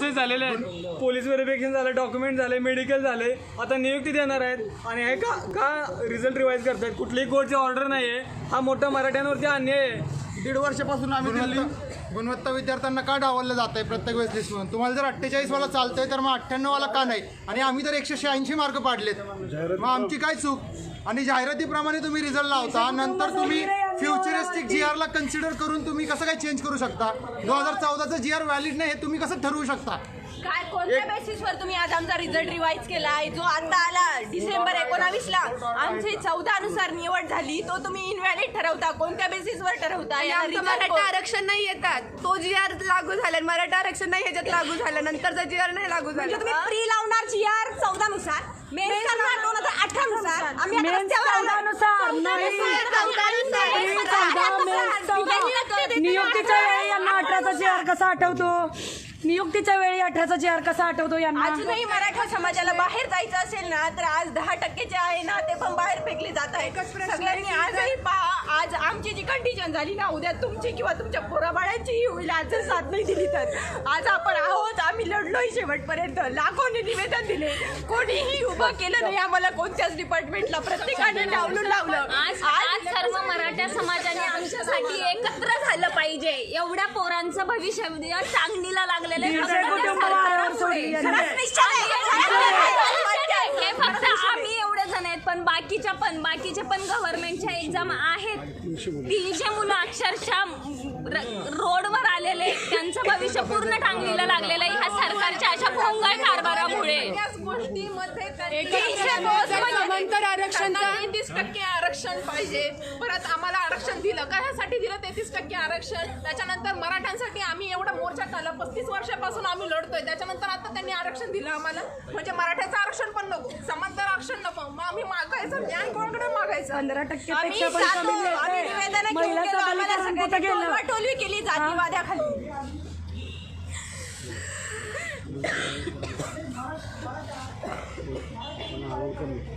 Process झालेले आहेत police verification झालं डॉक्युमेंट झाले मेडिकल झाले. आता नियुक्ती देणार आहेत. आणि हे का का रिझल्ट रिवाईज करतायत? कुठलीही कोर्टची ऑर्डर नाही आहे हा मोठा मराठ्यांवरती अन्याय आहे. दीड वर्षापासून आम्ही दिल्ली गुणवत्ता विद्यार्थ्यांना का डावललं जात आहे प्रत्येक वेळेस लिस्ट म्हणून तुम्हाला जर अठ्ठेचाळीस वाला चालतंय तर मग अठ्ठ्याण्णव वाला का नाही? आणि आम्ही तर एकशे शहाऐंशी मार्क पाडलेत. मग आमची काय चूक? आणि जाहिरातीप्रमाणे तुम्ही रिझल्ट लावता नंतर तुम्ही फ्युचरिस्टिक जी आरला कन्सिडर करून तुम्ही कसं काय चेंज करू शकता? दोन हजार चौदाचं जी आर व्हॅलिड नाही हे तुम्ही कसं ठरवू शकता? काय कोणत्या बेसिसवर तुम्ही आज आमचा रिझल्ट रिवाईज केलाय जो आता आला डिसेंबर एकोणावीस ला आमची चौदा नुसार निवड झाली तो तुम्ही इनव्हॅलिड ठरवता. कोणत्या बेसिसवर ठरवता? आमचं result मराठा कोण? आरक्षण नाही येतात. तो जी आर लागू झाला मराठा आरक्षण नाही ह्याच्यात लागू झालं. नंतरचा जी आर नाही लागू म्हणजे झाला. तुम्ही प्री लावणार जी आर चौदा नुसार. मेन करणार दोन हजार अठरा नुसार. आम्ही आता मेन रस्त्यावर आलो. चौदानुसार, चौदा नाही. नुसार, चौदा नुसार, प्री चौदा चौदा, नुसार. मेन चौदा. नियुक्ती देते नियुक्तीच्या वेळी यांना अठराचा जी आर कसा आठवतो? नियुक्तीच्या वेळी अठराचा जी आर कसा आठवतो यांना? अजूनही मराठा समाजाला बाहेर जायचं असेल ना तर आज दहा टक्केचे आहे ना ते पण बाहेर फेकले जात आहे सगळ्यांनी आजही पहा आज आमची जी कंडिशन झाली ना उद्या तुमची किंवा तुमच्या पोराबाळ्यांचीही होईल आज जर साथ नाही दिली तर. आज आपण आहोत आम्ही लढलोय शेवटपर्यंत. लाखोने निवेदन दिले. कोणीही उभं केलं नाही आम्हाला कोणत्याच डिपार्टमेंटला प्रत्येकाने डावलून लावलं. आज मराठा समाजाने आमच्यासाठी एकत्र झालं पाहिजे. एवढ्या पोरांचं भविष्य चांगलीला लागलेलं आहे. हे फक्त आम्ही एवढे जण आहेत पण बाकीच्या पण बाकीचे पण गव्हर्नमेंटच्या एक्झाम आहेत. तीनशे मुलं अक्षरशः रोडवर आलेले आहेत. त्यांचं भविष्य पूर्ण टांगलीला लागलेलं आहे. ह्या सरकारच्या अशा भोंगळ कारभारामुळे तीनशे पोस्टमध्ये समांतर आरक्षणचा तेहतीस टक्के आरक्षण पाहिजे. परत आम्हाला आरक्षण दिलं कशासाठी दिलं तेहतीस टक्के आरक्षण. त्याच्यानंतर मराठ्यांसाठी आम्ही एवढा मोर्चा काढला. पस्तीस वर्षापासून आम्ही लढतोय. त्याच्यानंतर आता त्यांनी आरक्षण दिलं आम्हाला. म्हणजे मराठ्याचं आरक्षण पण नको. समांतर आरक्षण नको. मग आम्ही मागायचं. न्याय कोणाकडे मागायचं? पंधरा आम्ही टक्केपेक्षा पण जातो, आम्ही मिळतंय. निवेदनं घेऊन गेलो, महिला आम्हाला सबलीकरण कुठं सगळ्यांनी गेलं? टोलवाटोलवी केली जातीवाद्याखाली.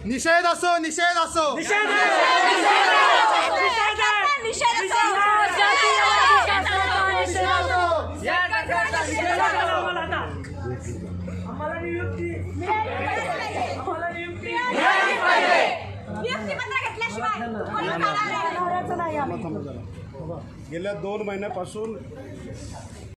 निषेध असो निषेध असो. गेल्या दोन महिन्यापासून